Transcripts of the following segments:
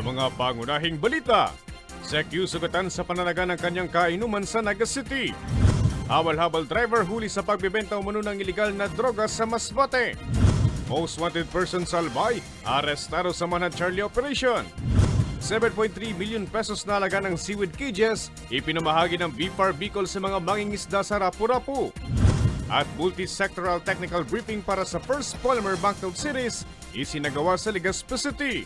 Sa mga pangunahing balita, Sekyu sugatan sa pananaga ng kanyang kainuman sa Naga City. Habal-habal driver huli sa pagbebenta umano ng iligal na droga sa Masbate. Most wanted person sa Albay, arestado sa Manhad Charlie Operation. 7.3 million pesos na halaga ng seaweed cages, ipinamahagi ng BFAR Bicol sa mga mangingisda sa Rapu-Rapu. At multi-sectoral technical briefing para sa first polymer banknote series, isinagawa sa Legazpi City.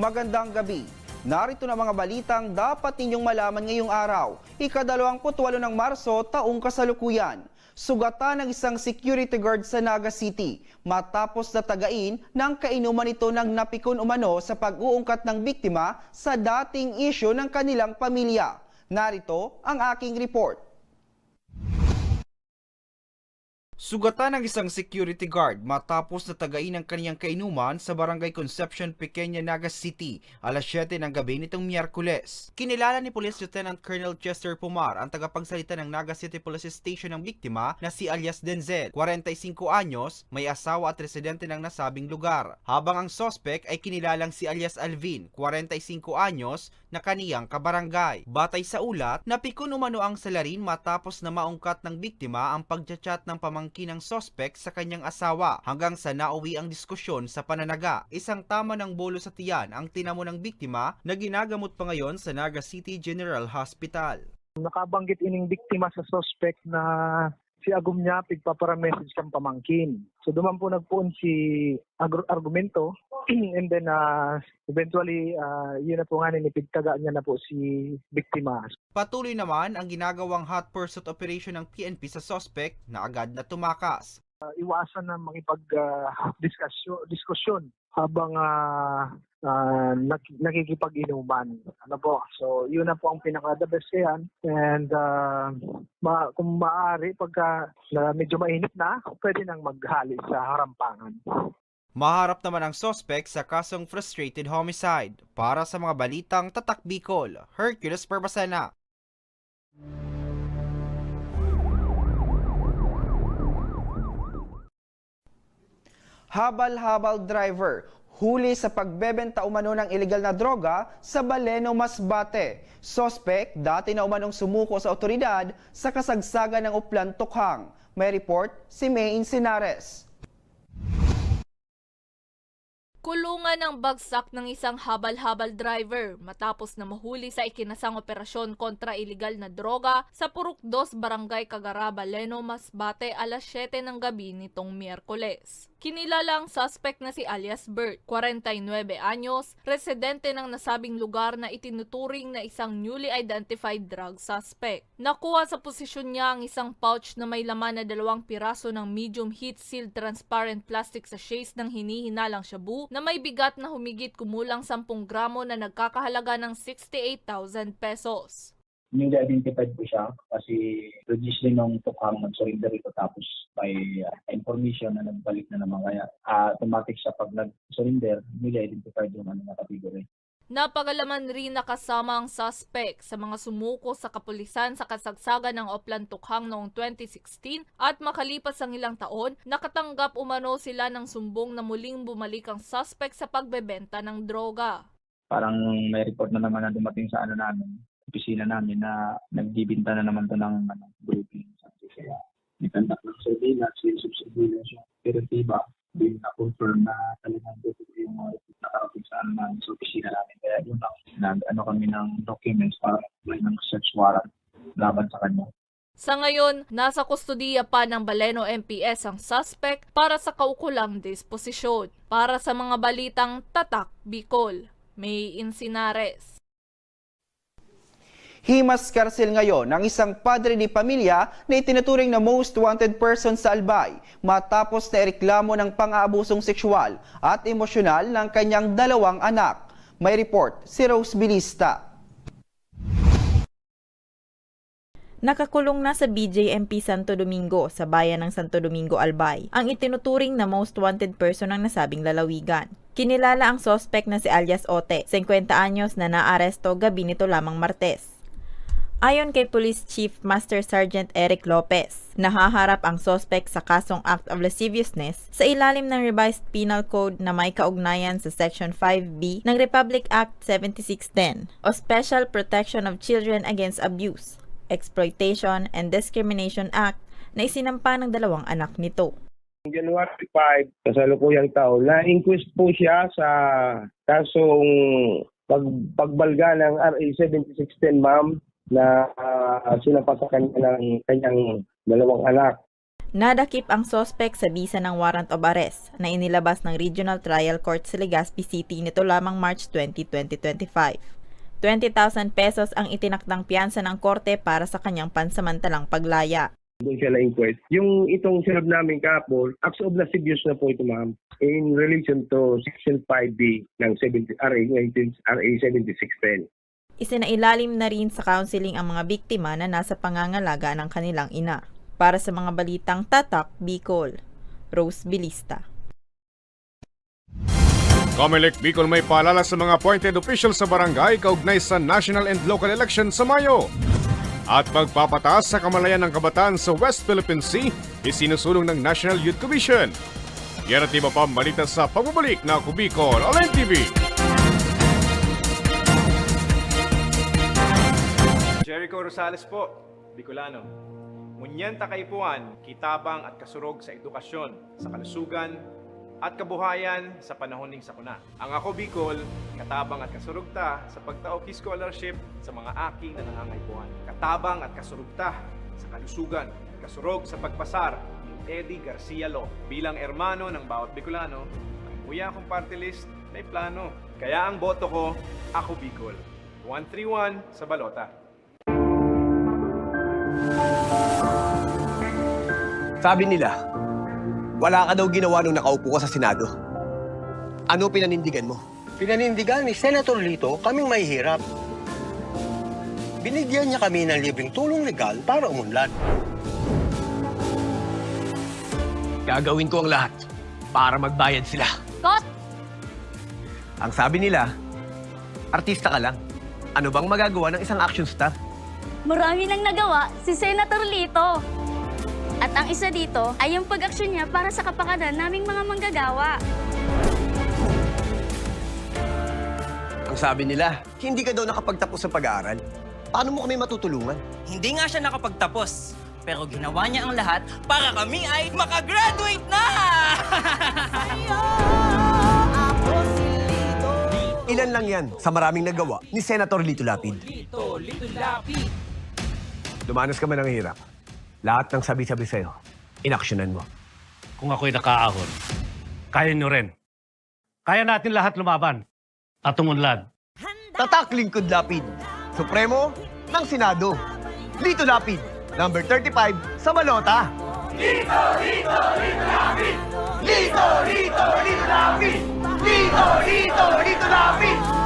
Magandang gabi. Narito na mga balitang dapat ninyong malaman ngayong araw. Ikadalawamputwalo ng Marso, taong kasalukuyan. Sugatan ng isang security guard sa Naga City matapos na tagain ng kainuman nito ng napikon umano sa pag-uungkat ng biktima sa dating isyo ng kanilang pamilya. Narito ang aking report. Sugatan ng isang security guard matapos na tagain ng kaniyang kainuman sa Barangay Conception, Pequeña, Naga City alas 7 ng gabi nitong Miyerkules. Kinilala ni Police Lieutenant Colonel Chester Pumar ang tagapagsalita ng Naga City Police Station ng biktima na si alias Denzel, 45 anyos, may asawa at residente ng nasabing lugar. Habang ang sospek ay kinilalang si alias Alvin, 45 anyos, na kaniyang kabarangay. Batay sa ulat, napikon umano ang salarin matapos na maungkat ng biktima ang pagchat ng pamangkin ng sospek sa kanyang asawa hanggang sa nauwi ang diskusyon sa pananaga. Isang tama ng bolo sa tiyan ang tinamo ng biktima na ginagamot pa ngayon sa Naga City General Hospital. nakabanggit ining biktima sa suspect na si Agum niya pigpapara-message kang pamangkin. So duman po nagpuon si argumento and then uh, eventually uh, yun na po nga ninipigtaga niya na po si biktima. Patuloy naman ang ginagawang hot pursuit operation ng PNP sa sospek na agad na tumakas. Uh, iwasan na makipag uh, habang uh, uh, nak- nakikipag-inuman. Ano po? So, yun na po ang pinaka-the best yan. And uh, ma- kung maaari, pagka na medyo mainit na, pwede nang maghali sa harampangan. Maharap naman ang sospek sa kasong frustrated homicide. Para sa mga balitang Tatak Bicol, Hercules Perbasana. Habal-habal driver, huli sa pagbebenta umano ng ilegal na droga sa Baleno, Masbate. Sospek, dati na umanong sumuko sa otoridad sa kasagsagan ng Uplan Tukhang. May report si May Insinares. Kulungan ng bagsak ng isang habal-habal driver matapos na mahuli sa ikinasang operasyon kontra iligal na droga sa Purok 2 Barangay Cagaraba, Leno, Masbate alas 7 ng gabi nitong Miyerkules. Kinilala ang suspect na si alias Bert, 49 anyos, residente ng nasabing lugar na itinuturing na isang newly identified drug suspect. Nakuha sa posisyon niya ang isang pouch na may laman na dalawang piraso ng medium heat sealed transparent plastic sachets ng hinihinalang shabu na may bigat na humigit kumulang 10 gramo na nagkakahalaga ng 68,000 pesos. Newly identified po siya kasi register nung tukhang nag-surrender ito tapos may uh, information na nagbalik na naman kaya uh, automatic siya pag nag-surrender newly identified yung ano na category. Napagalaman rin nakasama ang suspect sa mga sumuko sa kapulisan sa kasagsagan ng Oplan Tukhang noong 2016 at makalipas ang ilang taon, nakatanggap umano sila ng sumbong na muling bumalik ang suspect sa pagbebenta ng droga. Parang may report na naman na dumating sa ano namin, opisina namin na nagbibinta na naman to ng ano, grouping. Kaya nikandak ng surveillance, yung surveillance yung direktiba, din na-confirm na talagang dito yung mga nakarating sa ano namin sa opisina namin. Kaya yun lang, nag, ano kami ng documents para apply ng search warrant laban sa kanya. Sa ngayon, nasa kustodiya pa ng Baleno MPS ang suspect para sa kaukulang disposisyon. Para sa mga balitang Tatak, Bicol, May Insinares. Himas karsil ngayon ang isang padre di pamilya na itinuturing na most wanted person sa Albay matapos na reklamo ng pang-aabusong sexual at emosyonal ng kanyang dalawang anak. May report si Rose Bilista. Nakakulong na sa BJMP Santo Domingo sa bayan ng Santo Domingo, Albay, ang itinuturing na most wanted person ng nasabing lalawigan. Kinilala ang sospek na si alias Ote, 50 anyos na naaresto gabi nito lamang Martes. Ayon kay Police Chief Master Sergeant Eric Lopez, nahaharap ang sospek sa kasong Act of Lasciviousness sa ilalim ng Revised Penal Code na may kaugnayan sa Section 5B ng Republic Act 7610 o Special Protection of Children Against Abuse, Exploitation and Discrimination Act na isinampa ng dalawang anak nito. January 5, kasalukuyang taon, na-inquest po siya sa kasong pag, pagbalga ng RA 7610, ma'am, na uh, sinampa sa kanya ng kanyang dalawang anak. Nadakip ang sospek sa bisa ng warrant of arrest na inilabas ng Regional Trial Court sa Legazpi City nito lamang March 20, 2025. 20,000 pesos ang itinakdang piyansa ng korte para sa kanyang pansamantalang paglaya. Doon siya na-inquest. Yung itong sinab namin kapon, acts of lascivious na po ito, ma'am, in relation to Section 5B ng 70, RA, 19, RA 7610. Isinailalim na rin sa counseling ang mga biktima na nasa pangangalaga ng kanilang ina. Para sa mga balitang tatak, Bicol, Rose Bilista. Comelec Bicol may paalala sa mga appointed officials sa barangay kaugnay sa national and local election sa Mayo. At pagpapataas sa kamalayan ng kabataan sa West Philippine Sea, isinusulong ng National Youth Commission. Yan at iba pa balita sa pagbabalik na Ako Bicol Online TV. Jericho Rosales po, Bicolano. Ngunyan takaypuan, kitabang at kasurog sa edukasyon, sa kalusugan, at kabuhayan sa panahon ning sakuna. Ang ako Bicol, katabang at kasurog ta sa pagtaok scholarship sa mga aking na nangangaypuan. Katabang at kasurog ta sa kalusugan, kasurog sa pagpasar ni Eddie Garcia Lo. Bilang ermano ng bawat Bicolano, ang kuya kong party list may plano. Kaya ang boto ko, ako Bicol. 131 sa balota. Sabi nila, wala ka daw ginawa nung nakaupo ka sa Senado. Ano pinanindigan mo? Pinanindigan ni Senator Lito kaming mahihirap. Binigyan niya kami ng libreng tulong legal para umunlad. Gagawin ko ang lahat para magbayad sila. Kot! Ang sabi nila, artista ka lang. Ano bang magagawa ng isang action star? Marami nang nagawa si Senator Lito. At ang isa dito ay yung pag-aksyon niya para sa kapakanan naming mga manggagawa. Ang sabi nila, hindi ka daw nakapagtapos sa pag-aaral. Paano mo kami matutulungan? Hindi nga siya nakapagtapos. Pero ginawa niya ang lahat para kami ay makagraduate na! Ilan lang yan sa maraming nagawa ni Senator Lito Lapid. Lito, Lito Lapid. Dumanas ka man ng hirap. Lahat ng sabi-sabi sa'yo, inaksyonan mo. Kung ako'y nakaahon, kaya nyo rin. Kaya natin lahat lumaban at tumunlad. Tatak Lingkod Lapid, Supremo ng Senado. Lito Lapid, number 35 sa Balota. Lito, Lito, Lito Lapid! Lito, Lito, Lito Lapid! Lito, Lito, Lito Lapid!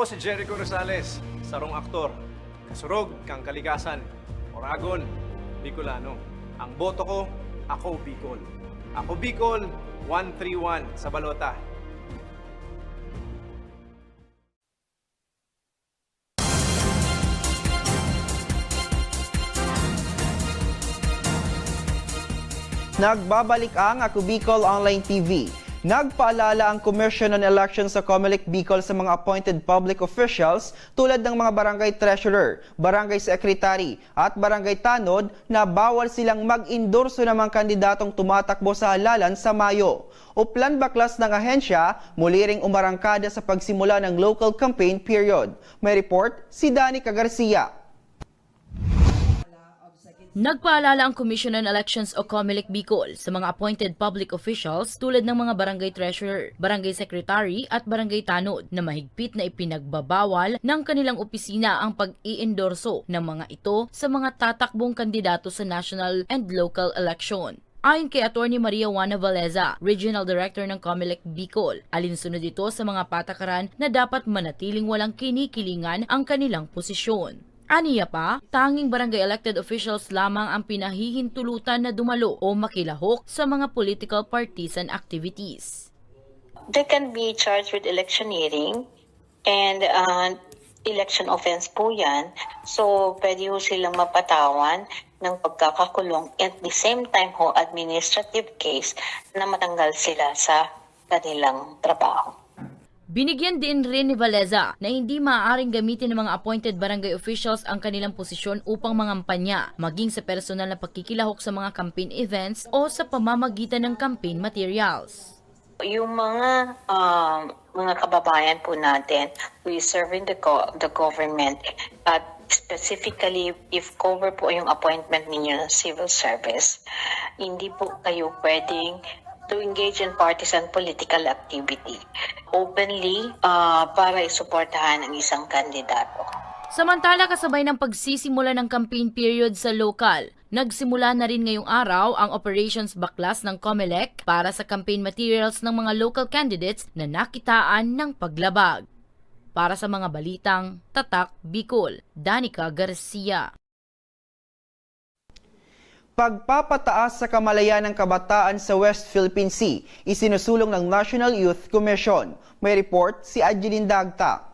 Ako si Jericho Rosales, sarong aktor, kasurog kang kalikasan, Oragon, Bicolano. Ang boto ko, ako Bicol. Ako Bicol, 131 sa balota. Nagbabalik ang Ako Bicol Online TV. Nagpaalala ang Commission on Elections sa Comelec Bicol sa mga appointed public officials tulad ng mga barangay treasurer, barangay secretary at barangay tanod na bawal silang mag-endorso ng mga kandidatong tumatakbo sa halalan sa Mayo. Uplan baklas ng ahensya, muli ring umarangkada sa pagsimula ng local campaign period. May report si Danica Garcia. Nagpaalala ang Commission on Elections o COMELEC Bicol sa mga appointed public officials tulad ng mga barangay treasurer, barangay secretary at barangay tanod na mahigpit na ipinagbabawal ng kanilang opisina ang pag-iendorso ng mga ito sa mga tatakbong kandidato sa national and local election. Ayon kay Attorney Maria Juana Valeza, Regional Director ng COMELEC Bicol, alinsunod ito sa mga patakaran na dapat manatiling walang kinikilingan ang kanilang posisyon. Aniya pa, tanging barangay elected officials lamang ang pinahihintulutan na dumalo o makilahok sa mga political partisan activities. They can be charged with electioneering and uh, election offense po yan. So, pwede ho silang mapatawan ng pagkakakulong at the same time ho administrative case na matanggal sila sa kanilang trabaho. Binigyan din rin ni Valeza na hindi maaaring gamitin ng mga appointed barangay officials ang kanilang posisyon upang mangampanya, maging sa personal na pagkikilahok sa mga campaign events o sa pamamagitan ng campaign materials. Yung mga um, mga kababayan po natin who is serving the, go- the government at specifically if cover po yung appointment ninyo ng civil service, hindi po kayo pwedeng to engage in partisan political activity openly uh, para isuportahan ang isang kandidato. Samantala kasabay ng pagsisimula ng campaign period sa lokal, nagsimula na rin ngayong araw ang operations baklas ng COMELEC para sa campaign materials ng mga local candidates na nakitaan ng paglabag. Para sa mga balitang Tatak Bicol, Danica Garcia. Pagpapataas sa kamalayan ng kabataan sa West Philippine Sea, isinusulong ng National Youth Commission. May report si Angeline Dagta.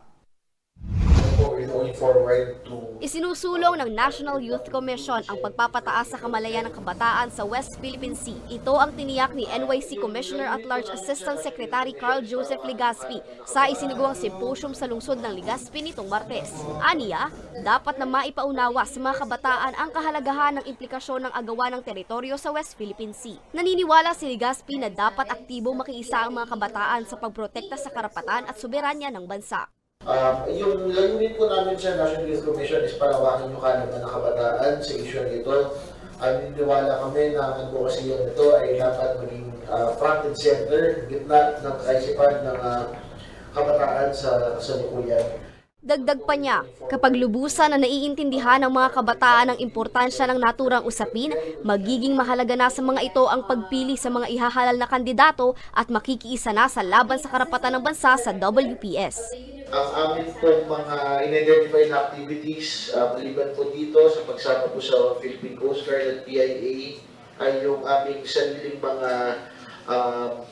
Isinusulong ng National Youth Commission ang pagpapataas sa kamalayan ng kabataan sa West Philippine Sea. Ito ang tiniyak ni NYC Commissioner at Large Assistant Secretary Carl Joseph Legaspi sa isinugawang symposium sa lungsod ng Legaspi nitong Martes. Aniya, dapat na maipaunawa sa mga kabataan ang kahalagahan ng implikasyon ng agawa ng teritoryo sa West Philippine Sea. Naniniwala si Legaspi na dapat aktibo makiisa ang mga kabataan sa pagprotekta sa karapatan at soberanya ng bansa. Um, yung layunin po namin sa National Youth Commission is palawakin yung kaalaman ng kabataan sa issue nito. Ang niniwala kami na ang advocacy yung ito ay dapat maging uh, front and center, gitna ng kaisipan ng uh, kabataan sa kasalukuyan. Dagdag pa niya, kapag lubusan na naiintindihan ng mga kabataan ang importansya ng naturang usapin, magiging mahalaga na sa mga ito ang pagpili sa mga ihahalal na kandidato at makikiisa na sa laban sa karapatan ng bansa sa WPS. Ang amin pong mga in-identify na activities, uh, maliban po dito sa pagsama po sa Philippine Coast Guard at PIA, ay yung aming sariling mga um,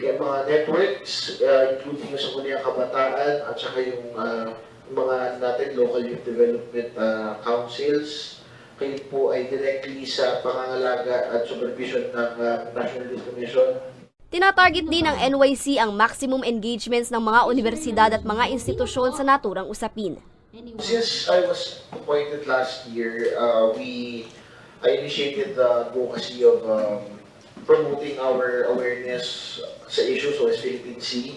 yung mga networks, uh, including sa Kunyang Kabataan at saka yung uh, mga natin local youth development uh, councils. Kayo po ay directly sa pangangalaga at supervision ng uh, National Youth Commission. Tinatarget din ng NYC ang maximum engagements ng mga universidad at mga institusyon sa naturang usapin. Since I was appointed last year, uh, we I initiated the advocacy of um, promoting our awareness sa issues West Philippine Sea.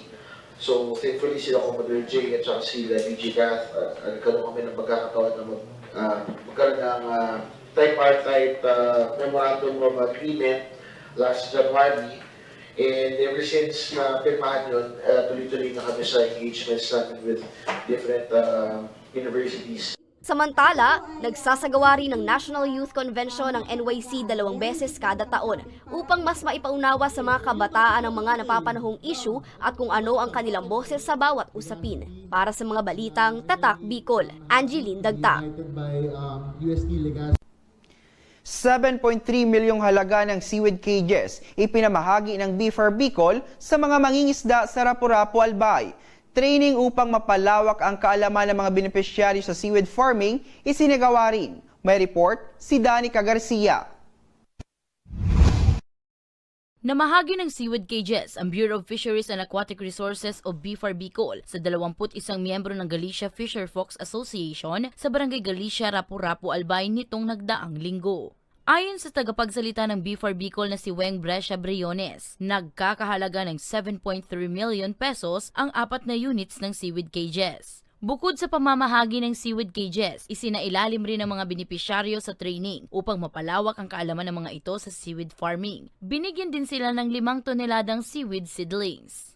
So, thankfully, sila Commodore J at saka sila BG Kath, uh, nagkaroon kami ng pagkakataon na mag, uh, magkaroon ng uh, tripartite uh, memorandum of agreement last January. And ever since na pirmahan yun, uh, tuloy-tuloy na kami sa engagements with different uh, universities. Samantala, nagsasagawa rin ng National Youth Convention ng NYC dalawang beses kada taon upang mas maipaunawa sa mga kabataan ang mga napapanahong issue at kung ano ang kanilang boses sa bawat usapin. Para sa mga balitang Tatak Bicol, Angeline Dagta. 7.3 milyong halaga ng seaweed cages ipinamahagi ng BFAR Bicol sa mga mangingisda sa Rapu-Rapu Albay. Training upang mapalawak ang kaalaman ng mga beneficiary sa seaweed farming isinagawa rin. May report si Danica Garcia. Namahagi ng seaweed cages ang Bureau of Fisheries and Aquatic Resources o BFAR Bicol sa 21 miyembro ng Galicia Fisher Folks Association sa Barangay Galicia, Rapu-Rapu, Albay nitong nagdaang linggo. Ayon sa tagapagsalita ng BFAR Bicol na si Weng Brescia Briones, nagkakahalaga ng 7.3 million pesos ang apat na units ng seaweed cages. Bukod sa pamamahagi ng seaweed cages, isinailalim rin ng mga benepisyaryo sa training upang mapalawak ang kaalaman ng mga ito sa seaweed farming. Binigyan din sila ng limang toneladang seaweed seedlings.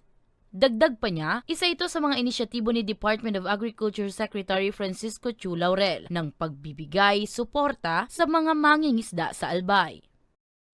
Dagdag pa niya, isa ito sa mga inisyatibo ni Department of Agriculture Secretary Francisco Chu Laurel ng pagbibigay suporta sa mga mangingisda sa Albay.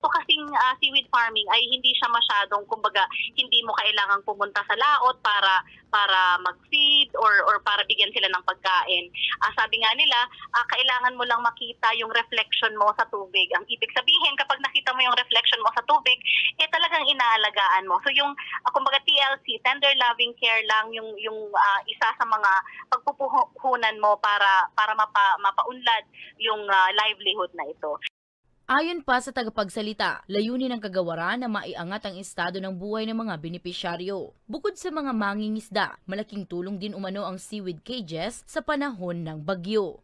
So kasing ah, seaweed farming ay hindi siya masyadong kumbaga hindi mo kailangang pumunta sa laot para para mag-feed or or para bigyan sila ng pagkain. Ah, sabi nga nila, ah, kailangan mo lang makita yung reflection mo sa tubig. Ang ibig sabihin kapag nakita mo yung reflection mo sa tubig, eh talagang inaalagaan mo. So yung ah, kumbaga TLC, tender loving care lang yung yung ah, isa sa mga pagpupuhunan mo para para mapa, mapaunlad yung ah, livelihood na ito. Ayon pa sa tagapagsalita, layunin ng kagawaran na maiangat ang estado ng buhay ng mga benepisyaryo. Bukod sa mga mangingisda, malaking tulong din umano ang seaweed cages sa panahon ng bagyo.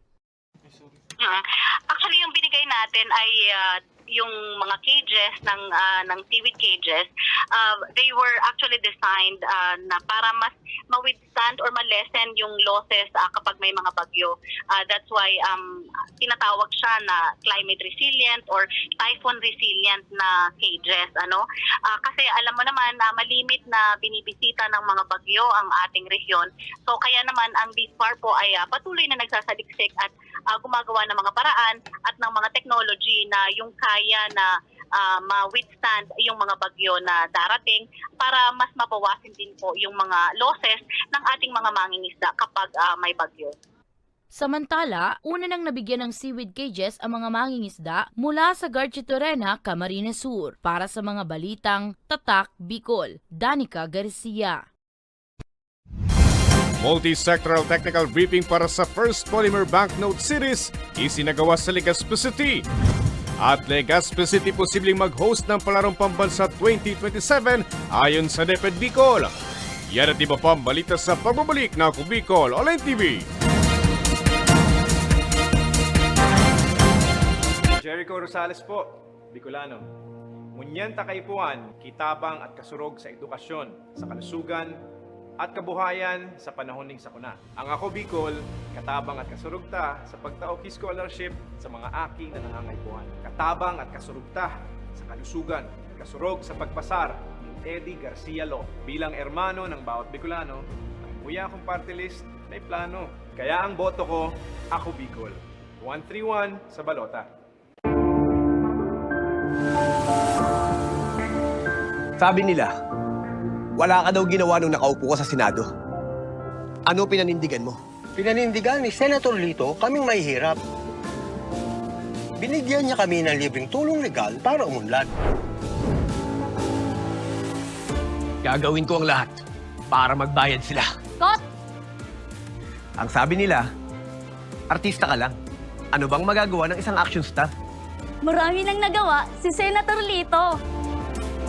Mm. Actually, yung binigay natin ay ah, yung mga cages ng ah, ng seaweed cages. ah, they were actually designed ah, na para mas ma-withstand or ma-lessen yung losses ah, kapag may mga bagyo. Ah, that's why um tinatawag siya na climate resilient or typhoon resilient na cages ano Ah, kasi alam mo naman na malimit na binibisita ng mga bagyo ang ating rehiyon so kaya naman ang BIFAR po ay ah, patuloy na nagsasaliksik at ah, gumagawa ng mga paraan at ng mga technology na yung kaya na ah, ma-withstand yung mga bagyo na darating para mas mabawasin din po yung mga losses ng ating mga mangingisda kapag ah, may bagyo. Samantala, una nang nabigyan ng seaweed cages ang mga mangingisda mula sa Garchitorena, Camarines Sur para sa mga balitang Tatak Bicol. Danica Garcia. Multi-sectoral technical briefing para sa first polymer banknote series isinagawa sa Legazpi City. At Legazpi City posibleng mag-host ng palarong pambansa 2027 ayon sa DepEd Bicol. Yan at iba pa ang balita sa pagbabalik na Ako Bicol Online TV. Jericho Rosales po, Bicolano. Munyenta kaipuan, kitabang at kasurog sa edukasyon, sa kalusugan, at kabuhayan sa panahon ng sakuna. Ang ako Bicol, katabang at kasurog ta sa pagtaok scholarship sa mga aking na. Katabang at kasurog ta sa kalusugan, kasurog sa pagpasar ni Eddie Garcia Lo. Bilang ermano ng bawat Bicolano, ang kuya kong party list may plano. Kaya ang boto ko, ako Bicol. 131 sa balota. Sabi nila, wala ka daw ginawa nung nakaupo ka sa Senado. Ano pinanindigan mo? Pinanindigan ni Senator Lito kaming mahihirap. Binigyan niya kami ng libreng tulong legal para umunlad. Gagawin ko ang lahat para magbayad sila. Kot! Ang sabi nila, artista ka lang. Ano bang magagawa ng isang action star? Marami nang nagawa si Senator Lito.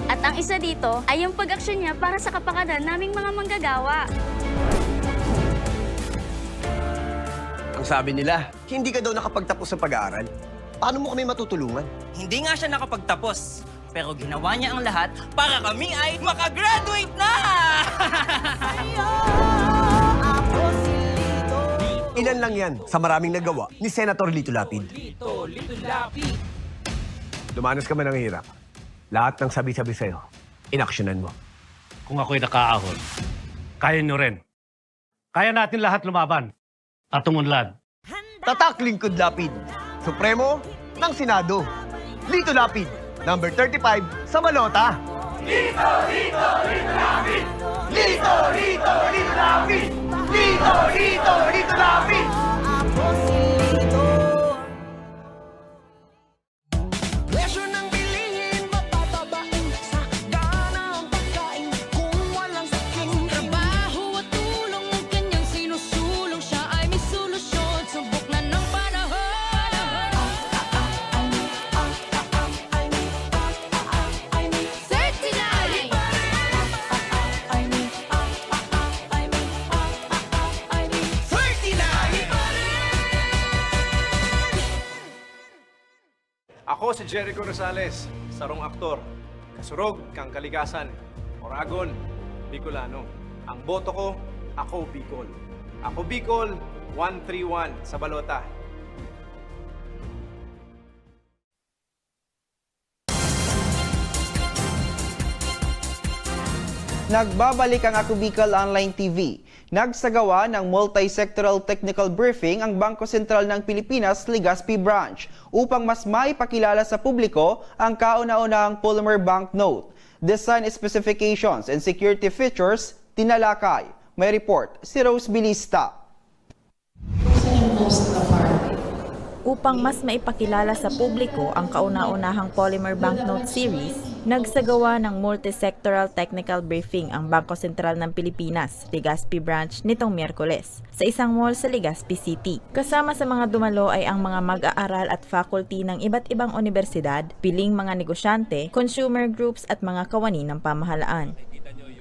At ang isa dito ay yung pag-aksyon niya para sa kapakanan naming mga manggagawa. Ang sabi nila, hindi ka daw nakapagtapos sa pag-aaral. Paano mo kami matutulungan? Hindi nga siya nakapagtapos, pero ginawa niya ang lahat para kami ay makagraduate na! Ilan lang yan sa maraming nagawa ni Senator Lito Lapid. Lito, Lito Lapid. Lumanas ka man ng hirap. Lahat ng sabi-sabi sa'yo, inaksyonan mo. Kung ako'y nakaahon, kaya nyo rin. Kaya natin lahat lumaban at tumunlad. Tatak Lingkod Lapid, Supremo ng Senado. Lito Lapid, number 35 sa Balota. Lito, Lito, Lito Lapid! Lito, Lito, Lito Lapid! Lito, Lito, Lito Lapid! Ako si Jericho Rosales, sarong aktor, kasurog kang kalikasan, Oragon, Bicolano. Ang boto ko, ako Bicol. Ako Bicol, 131 sa balota. Nagbabalik ang Ako Bicol Online TV. Nagsagawa ng multi-sectoral technical briefing ang Bangko Sentral ng Pilipinas Legazpi Branch upang mas maipakilala sa publiko ang kauna-unahang polymer banknote. Design specifications and security features tinalakay. May report si Rose Bilista. Upang mas maipakilala sa publiko ang kauna-unahang polymer banknote series, nagsagawa ng multi-sectoral technical briefing ang Bangko Sentral ng Pilipinas, Legazpi Branch, nitong Miyerkules, sa isang mall sa Legazpi City. Kasama sa mga dumalo ay ang mga mag-aaral at faculty ng iba't ibang universidad, piling mga negosyante, consumer groups at mga kawani ng pamahalaan.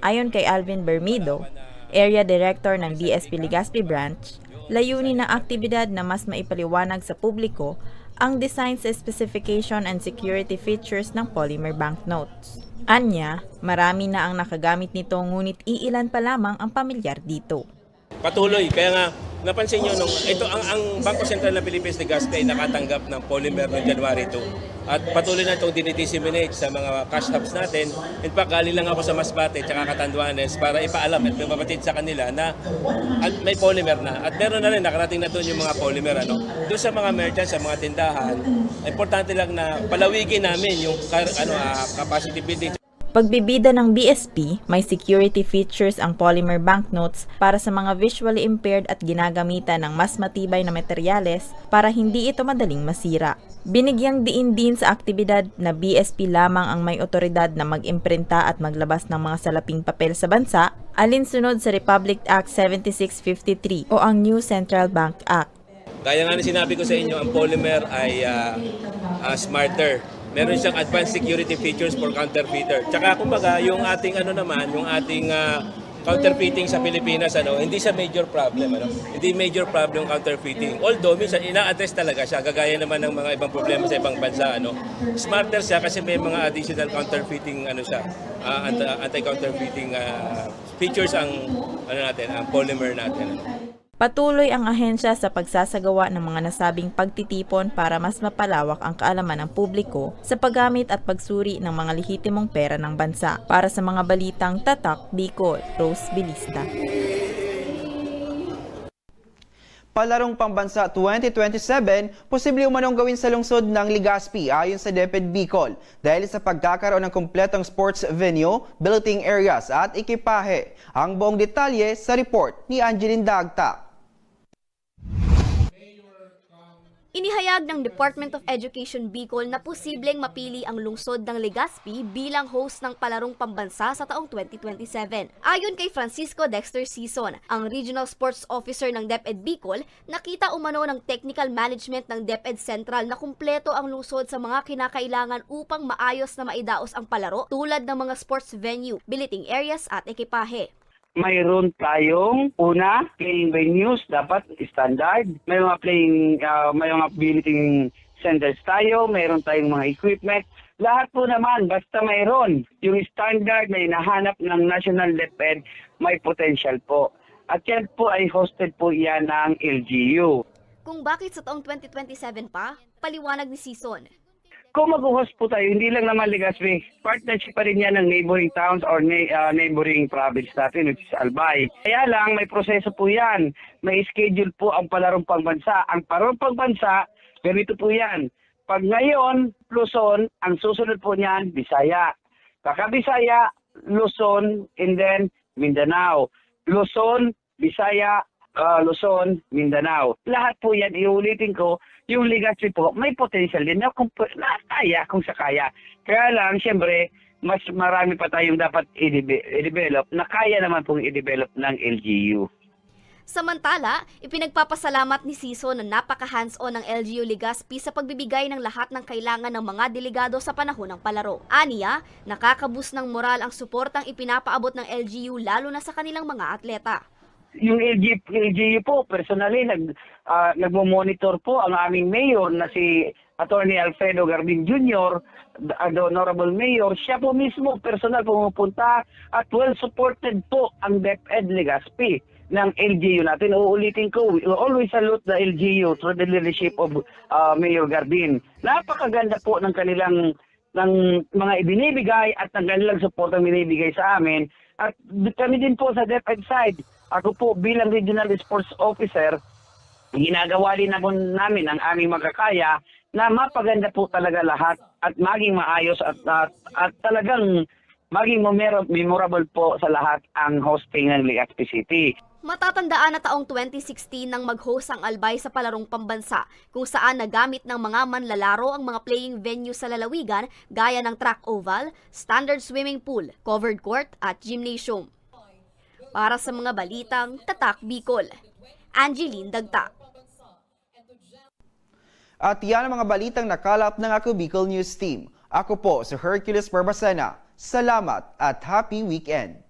Ayon kay Alvin Bermido, Area Director ng BSP Legazpi Branch, layunin ng aktibidad na mas maipaliwanag sa publiko ang design specification and security features ng polymer banknotes. Anya, marami na ang nakagamit nito ngunit iilan pa lamang ang pamilyar dito. Patuloy. Kaya nga, napansin nyo, nung, ito ang, ang Bangko Sentral ng Philippines Legazpi ay nakatanggap ng polymer noong January 2. At patuloy na itong dinidisseminate sa mga cash hubs natin. In fact, galing lang ako sa Masbate at Catanduanes para ipaalam at mabatid sa kanila na at may polymer na. At meron na rin, nakarating na doon yung mga polymer. Ano? Doon sa mga merchants, sa mga tindahan, importante lang na palawigin namin yung ano, ah, capacity building Pagbibida ng BSP, may security features ang polymer banknotes para sa mga visually impaired at ginagamitan ng mas matibay na materyales para hindi ito madaling masira. Binigyang diin din sa aktibidad na BSP lamang ang may otoridad na mag-imprinta at maglabas ng mga salaping papel sa bansa, alinsunod sa Republic Act 7653 o ang New Central Bank Act. Kaya nga na sinabi ko sa inyo, ang polymer ay ah, ah, smarter. Meron siyang advanced security features for counterfeiter. Tsaka kumbaga, yung ating ano naman, yung ating ah, counterfeiting sa Pilipinas, ano, hindi siya major problem. Ano? Hindi major problem counterfeiting. Although, minsan ina-address talaga siya, gagaya naman ng mga ibang problema sa ibang bansa. Ano? Smarter siya kasi may mga additional counterfeiting ano siya, anti- anti-counterfeiting ah, features ang ano natin, ang polymer natin. Patuloy ang ahensya sa pagsasagawa ng mga nasabing pagtitipon para mas mapalawak ang kaalaman ng publiko sa paggamit at pagsuri ng mga lehitimong pera ng bansa. Para sa mga balitang Tatak, Bicol, Rose Bilista. Palarong Pambansa 2027, posible umanong gawin sa lungsod ng Legazpi ayon sa DepEd Bicol dahil sa pagkakaroon ng kumpletong sports venue, billeting areas at ekipahe. Ang buong detalye sa report ni Angeline Dagta. Inihayag ng Department of Education Bicol na posibleng mapili ang lungsod ng Legazpi bilang host ng palarong pambansa sa taong 2027. Ayon kay Francisco Dexter Season, ang Regional Sports Officer ng DepEd Bicol, nakita umano ng technical management ng DepEd Central na kumpleto ang lungsod sa mga kinakailangan upang maayos na maidaos ang palaro tulad ng mga sports venue, billeting areas at ekipahe. Mayroon tayong una, playing venues dapat standard. May mga playing, ah, may mga billeting centers tayo, mayroon tayong mga equipment. Lahat po naman, basta mayroon. Yung standard na hinahanap ng National DepEd, may potential po. At yan po ay hosted po yan ng LGU. Kung bakit sa taong 2027 pa, paliwanag ni Season. Kung mag-host po tayo, hindi lang naman Legazpi, partnership pa rin yan ng neighboring towns or na- ah, neighboring province natin, which is Albay. Kaya lang, may proseso po yan. May schedule po ang palarong pangbansa. Ang palarong pangbansa, ganito po yan. Pag ngayon, Luzon, ang susunod po niyan, Bisaya. Kaka-Bisaya, Luzon, and then Mindanao. Luzon, Bisaya, ah, Luzon, Mindanao. Lahat po yan, iulitin ko, yung Legazpi po, may potential din na, kung, na kaya kung sa kaya. Kaya lang, siyempre, mas marami pa tayong dapat i-de- i-develop na kaya naman pong i-develop ng LGU. Samantala, ipinagpapasalamat ni Siso na napaka-hands-on ng LGU Legazpi sa pagbibigay ng lahat ng kailangan ng mga delegado sa panahon ng palaro. Aniya, nakakabus ng moral ang suportang ipinapaabot ng LGU lalo na sa kanilang mga atleta. Yung LG, LGU po, personally, nag, ah, nagmo-monitor po ang aming mayor na si Attorney Alfredo Garbin Jr., the the Honorable Mayor, siya po mismo personal pumupunta at well supported po ang DepEd Legazpi ng LGU natin. Uulitin ko, we always salute the LGU through the leadership of ah, Mayor Garbin. Napakaganda po ng kanilang ng mga ibinibigay at ng kanilang support ang binibigay sa amin. At kami din po sa DepEd side, ako po bilang Regional Sports Officer, ginagawa din naman namin ang aming magkakaya na mapaganda po talaga lahat at maging maayos at, at, at talagang maging memor- memorable po sa lahat ang hosting ng Legazpi City. Matatandaan na taong 2016 nang mag-host ang Albay sa palarong pambansa kung saan nagamit ng mga manlalaro ang mga playing venue sa lalawigan gaya ng track oval, standard swimming pool, covered court at gymnasium. Para sa mga balitang Tatak Bicol, Angeline Dagta. At yan ang mga balitang nakalap ng Ako Bicol News Team. Ako po si Hercules Barbacena. Salamat at happy weekend!